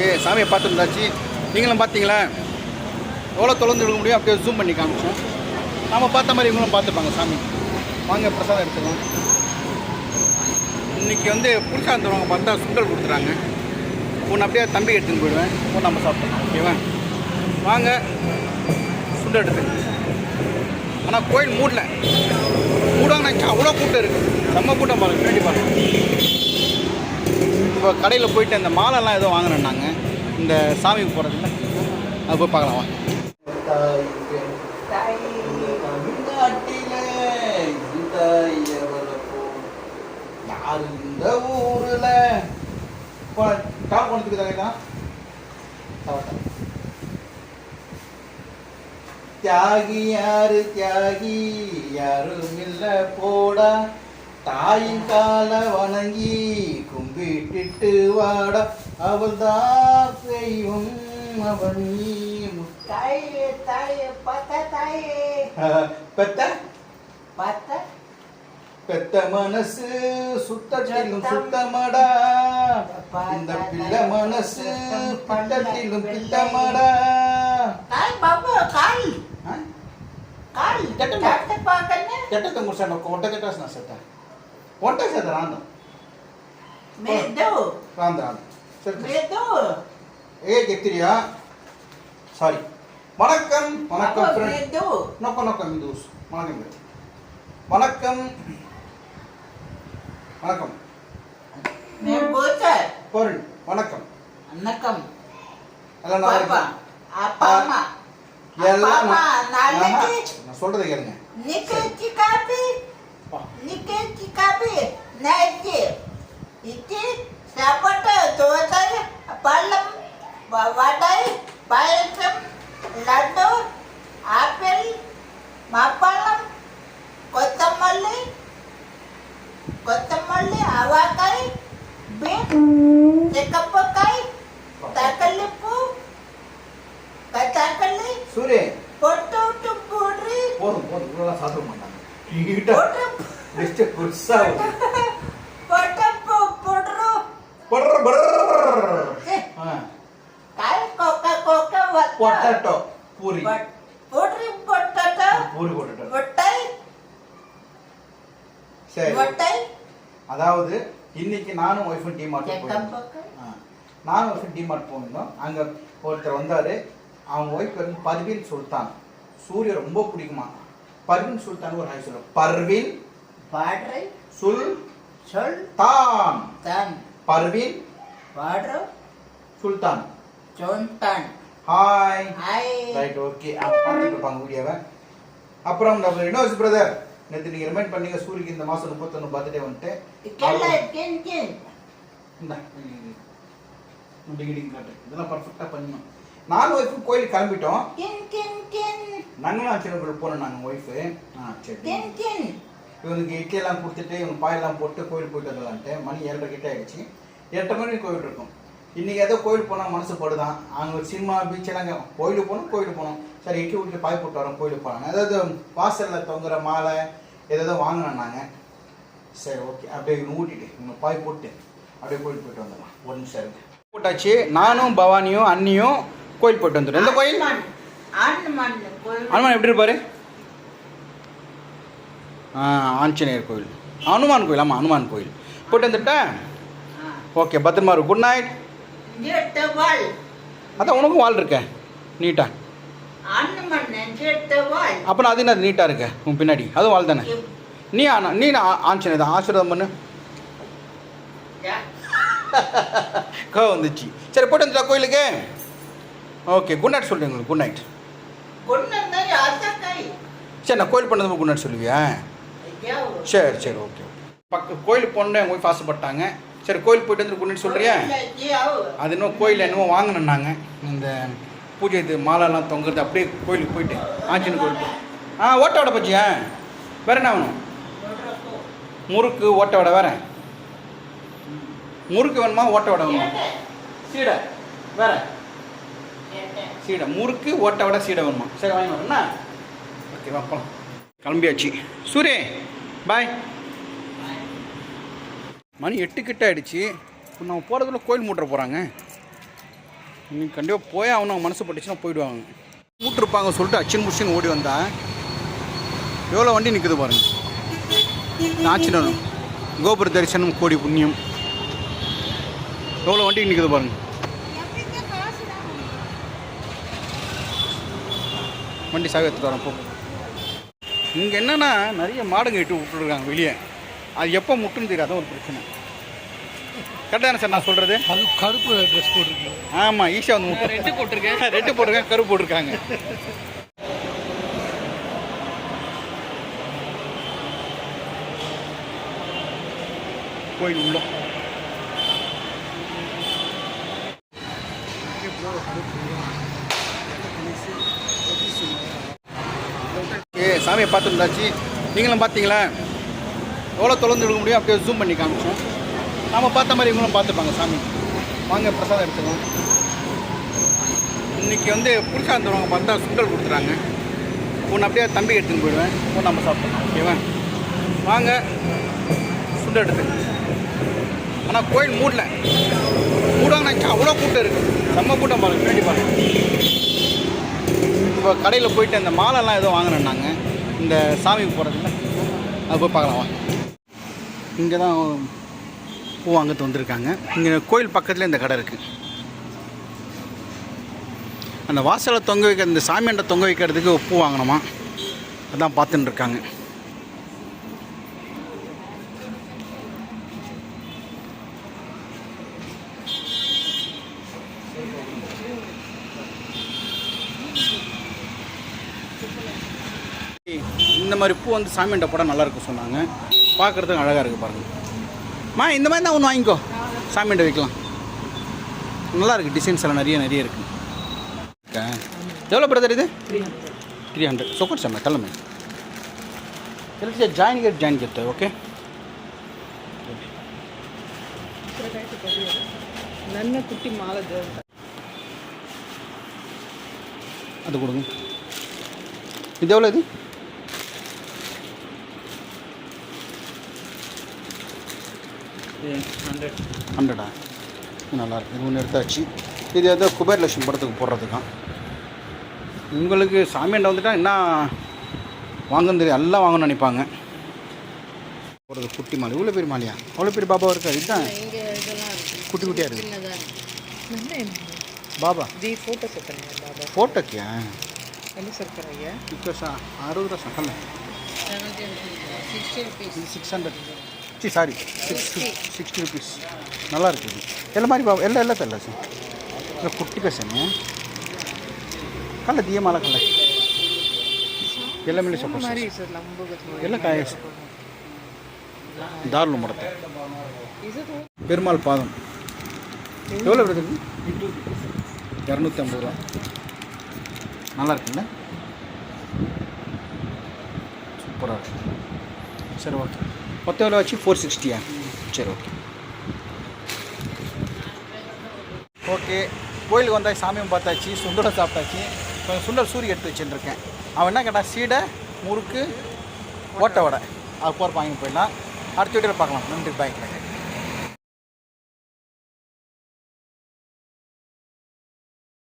ஏ சாமியை பார்த்துருந்தாச்சு. நீங்களும் பார்த்தீங்களா? எவ்வளோ தொலைந்து எடுக்க முடியும்? அப்படியே ஜூம் பண்ணி காமிச்சோம். நாம் பார்த்த மாதிரி இவங்களும் பார்த்துப்பாங்க சாமி. வாங்க பிரசாதம் எடுத்துக்கலாம். இன்றைக்கி வந்து புருஷாந்தரவங்க பார்த்தா சுண்டல் கொடுத்துறாங்க. ஒன்று அப்படியே தம்பி எடுத்துன்னு போயிடுவேன். ஒன்று நம்ம சாப்பிட்றோம் ஓகேவா? வாங்க சுண்டல் எடுத்து ஆனால் கோயில் மூடல. மூடாங்கன்னா அவ்வளோ கூட்டம் இருக்குது செம்ம கூட்டம் பாருங்க பின்னாடி பாருங்க. இப்போ கடையில் போயிட்டு அந்த மாலைலாம் ஏதோ வாங்கினோம் நாங்கள் இந்த சாமிக்கு போகிறதுல அது போய் பார்க்கலாம் வாங்க யாரு இந்த ஊரில்? டாப் ஒன்றுக்கு தான் தியாகி யாரு தியாகி யாரும் இல்ல போடா தாயின் கால வணங்கி கும்பிட்டிட்டு வாட அவள் தான் செய்யும் அவள் நீ தாயே தாயே பத்த தாயே. பெத்த? பத்த? பெத்த மனசு சுத்த செல்லும் சுத்தமடா. இந்த பிள்ளை மனசு பண்டத்திலும் பித்தமடா. பாபு கால். கால். கெட்ட பார்க்கணும் கெட்ட முசன கோட்டை கெட்டாஸ் நான் செட்டேன் ఒంటే చేత రాందాం రాందాం ఏ చెప్తిరియా సారీ வணக்கம் வணக்கம் நொக்க நொக்கம் இந்த ஊஸ் வணக்கம் வணக்கம். வணக்கம். பொருள் வணக்கம். வணக்கம். எல்லாம் நான் சொல்றதை கேளுங்க. Никаких найти. Идти, работать, дозай, палом, водой, пальцем, లడ్డు ఆపిల్ మాపాళం కొత్తమల్లి కొత్తమల్లి ఆవాకాయ బీట్ చిక్కపకాయ తకలిపు తకలి సూర్య పొట్టు పూడ్రి పోదు పోదు సాధు பொட்டு கொக்க கொக்க வத்த பொட்டேட்டோ பூரி போடுறி பொட்டட்டோ பூரி பொட்டேட்டோ ஒட்டை சரி அதாவது இன்னைக்கு நானும் ஒய்ஃபும் டிமார்ட் போயிருந்தோம். நானும் ஒய்ஃபும் டிமார்ட் போயிருந்தோம் அங்கே ஒருத்தர் வந்தார் அவங்க ஒய்ஃப் வந்து பர்வீன் சுல்தான் சூரிய ரொம்ப பிடிக்குமா? பர்வீன் சுல்தான் ஒரு ஹாய் சொல்ல பர்வீன் பாடுறி சுல் சொல் தான். தான். பர்வீன் பாடுறோ சுல்தான் சொன்தான் ஹாய் ஹாய் ரைட் ஓகே பார்த்துட்டு இருப்பாங்க வீடியோவை அப்புறம் நம்ம ரினோஸ் பிரதர் நேற்று நீங்கள் ரிமைண்ட் பண்ணீங்க சூரியக்கு இந்த மாதம் முப்பத்தொன்று பர்த்டே வந்துட்டு. இதெல்லாம் பர்ஃபெக்டாக பண்ணணும். நானும் ஒய்ஃபும் கோயிலுக்கு கிளம்பிட்டோம். சின்ன போனோம் நாங்கள் ஒய்ஃபு ஆ சரி. இவனுக்கு இட்லி எல்லாம் கொடுத்துட்டு இவங்க பாயெல்லாம் போட்டு கோயில் போயிட்டு வரலான்ட்டு மணி ஏழரை கிட்ட ஆயிடுச்சு. எட்டு மணி கோயில் இருக்கும். இன்னைக்கு ஏதோ கோயில் போனால் மனசு படுதான். அங்கே சினிமா பீச் எல்லாம் கோயிலுக்கு போகணும் கோயிலுக்கு போகணும். சரி இட்லி வீட்டில் பாய் போட்டு வரோம் கோயிலுக்கு போகலாம் அதாவது வாசலில் தொங்குற மாலை ஏதோ வாங்கினோம் நாங்கள் சரி ஓகே அப்படியே இவங்க ஊட்டிட்டு இவங்க பாய் போட்டு அப்படியே கோயில் போயிட்டு வந்துடலாம். நிமிஷம் இருக்கு போட்டாச்சு. நானும் பவானியும் அண்ணியும் கோயில் போயிட்டு வந்துடும் எந்த கோயில்? அனுமான் எப்படி இருப்பாரு? ஆஞ்சநேயர் கோயில். அனுமான் கோயில் ஆமாம் அனுமான் கோயில். போயிட்டு வந்துட்டா? ஆ. ஓகே பத்திரமா குட் நைட். அதான் உனக்கும் வால் இருக்க நீட்டா. அப்புறம் அது என்ன நீட்டாக இருக்க உன் பின்னாடி. அதுவும் வால் தானே. நீ ஆனா நீ ஆ- ஆஞ்சநேயர் தான் ஆசீர்வாதம் பண்ணு. யா. கோ வந்துச்சு. சரி போயிட்டு வந்துட்டா கோயிலுக்கு? ஓகே குட் நைட் சொல்லுங்க உங்களுக்கு குட் நைட். சரி நான் கோயில் பண்ணது குட் நைட் சொல்லுவியா. சரி சரி ஓகே பக்க கோயிலுக்கு போகணுன்னு எங்கள் ஒய்ஃப் ஆசைப்பட்டாங்க சரி கோயில் போயிட்டு வந்து நைட் சொல்கிறியா. அது இன்னும் கோயில் என்னமோ வாங்கினோம் நாங்கள் இந்த பூஜை இது மாலைலாம் தொங்குறது அப்படியே கோயிலுக்கு போயிட்டு ஆஞ்சநேயர் கோயில் போய் ஆ ஓட்ட வடை பச்சியா வேற என்ன வேணும். முறுக்கு ஓட்ட வடை வேற முறுக்கு வேணுமா ஓட்ட வடை வேணுமா. சீடை வேற. சீடை முறுக்கு ஓட்டை விட சீடை வேணுமா? சரி வாங்கி வரணும்னா ஓகே வா கிளம்பியாச்சு. சூரிய பாய் மணி எட்டு கிட்ட ஆயிடுச்சு. இப்போ நம்ம போகிறதுக்குள்ள கோயில் மூட்டுற போகிறாங்க இன்னைக்கு கண்டிப்பாக போய் அவன் அவங்க மனசு பட்டுச்சுன்னா போயிடுவாங்க. மூட்டிருப்பாங்க சொல்லிட்டு அச்சின் முச்சின் ஓடி வந்தா. எவ்வளோ வண்டி நிற்குது பாருங்கள் நாச்சினரும் கோபுர தரிசனம் கோடி புண்ணியம். எவ்வளோ வண்டி நிற்குது பாருங்கள் வண்டி சாவி எடுத்துட்டு வரேன் போ. இங்கே என்னென்னா நிறைய மாடுங்க இட்டு விட்டுருக்காங்க வெளியே. அது எப்போ முட்டுன்னு தெரியாது ஒரு பிரச்சனை. கரெக்டான சார் நான் சொல்கிறது அது கருப்பு ட்ரெஸ் போட்டிருக்கீங்க. ஆமாம் ஈஸியாக வந்து ரெட்டு போட்டிருக்கேன். ரெட்டு போட்டிருக்காங்க கருப்பு போட்டிருக்காங்க. கோயில் உள்ள. ஏ சாமியை பார்த்துருந்தாச்சு. நீங்களும் பார்த்தீங்களா? எவ்வளோ தொலைந்து எடுக்க முடியும்? அப்படியே ஜூம் பண்ணி காமிச்சோம். நாம பார்த்த மாதிரி இவங்களும் பார்த்துப்பாங்க சாமி. வாங்க பிரசாதம் எடுத்துக்கலாம். இன்னைக்கு வந்து புருஷாந்தரவங்க பார்த்தா சுண்டல் கொடுத்துறாங்க. ஒன்று அப்படியே தம்பி எடுத்துன்னு போயிடுவேன். ஒன்று நம்ம சாப்பிட்றோம் ஓகேவா? வாங்க சுண்டல் எடுத்து ஆனால் கோயில் மூடல. மூடாங்கன்னு அவ்வளோ கூட்டம் இருக்குது செம்ம கூட்டம் பாருங்கள் வேண்டி பாருங்கள் இப்போ கடையில் போயிட்டு அந்த மாலைலாம் எதுவும் வாங்கினேன் நாங்கள் இந்த சாமிக்கு போகிறதுல அது போய் பார்க்கலாம் வாங்க இங்கே தான் பூ வாங்கிட்டு வந்திருக்காங்க இங்கே கோயில் பக்கத்தில் இந்த கடை இருக்குது அந்த வாசலை தொங்க வைக்க இந்த சாமியாண்ட தொங்க வைக்கிறதுக்கு பூ வாங்கினோமா அதான் பார்த்துட்டு இந்த மாதிரி பூ வந்து சாமியண்ட போட நல்லாயிருக்கும் சொன்னாங்க. பார்க்குறதுக்கு அழகாக இருக்குது பாருங்கம்மா இந்த மாதிரி தான் ஒன்று வாங்கிக்கோ. சாமியண்ட வைக்கலாம். நல்லா இருக்கு டிசைன்ஸ் எல்லாம் நிறைய நிறைய இருக்குது எவ்வளோ பிரதர் இது? த்ரீ ஹண்ட்ரட் சொக்கர் சாமி கிளம்பு. எல்லாம் join gate join gate okay ನನ್ನ ಕುಟ್ಟಿ அது கொடுங்க. இது எவ்வளோ இது? ஹண்ட்ரட் ஹண்ட்ரடா நல்லாயிருக்கு இது ஒன்று எடுத்தாச்சு இது ஏதோ குபேரலட்சுமி படத்துக்கு போடுறதுக்கான் உங்களுக்கு சாமியாண்ட வந்துட்டால் என்ன வாங்கன்னு தெரியும் எல்லாம் வாங்கணும்னு நினைப்பாங்க. போகிறது குட்டி மாலை. இவ்வளோ பெரிய மாலையா? அவ்வளோ பெரிய பாபா இருக்கா இதுதான். குட்டி குட்டியாக இருக்குது பாபா? ஃபோட்டோக்கியா இப்போ சார் அறுபது ரூபா சக்கல்ல six hundred C sorry six sixty rupees நல்லா இருக்குது ಎಲ್ಲ மாதிரி ಬಾಬಾ ಎಲ್ಲ ಎಲ್ಲ ತಲ್ಲ ಸರ್ ಇಲ್ಲ ಕುಟ್ಟಿ ಕಸನೆ ಕಲ್ಲ ದಿಯ ಮಾಲ ಕಲ್ಲ ಎಲ್ಲ ಮೇಲೆ ಸ್ವಲ್ಪ ಮಾರಿ ಸರ್ ಲಂಬಗತ್ ಎಲ್ಲ ಕಾಯ தாராளம் முடத்தை ಇದು பெருமாள் பாதம் எவ்வளோ வருது இரநூத்தி ஐம்பது ரூபா நல்லா இருக்குல்ல சூப்பராக இருக்கு சரி ஓகே மொத்தம் விலை ஆச்சு ஃபோர் சிக்ஸ்டியா சரி ஓகே ஓகே கோயிலுக்கு வந்தால் சாமியும் பார்த்தாச்சு சுண்டலை சாப்பிட்டாச்சு. கொஞ்சம் சுண்டல் சூரி எடுத்து வச்சுருக்கேன் அவன் என்ன கேட்டால் சீடை முறுக்கு ஓட்டை வடை. அது போகிற வாங்கி போயிடலாம். அடுத்த வீட்டில் பார்க்கலாம். நன்றி பாய்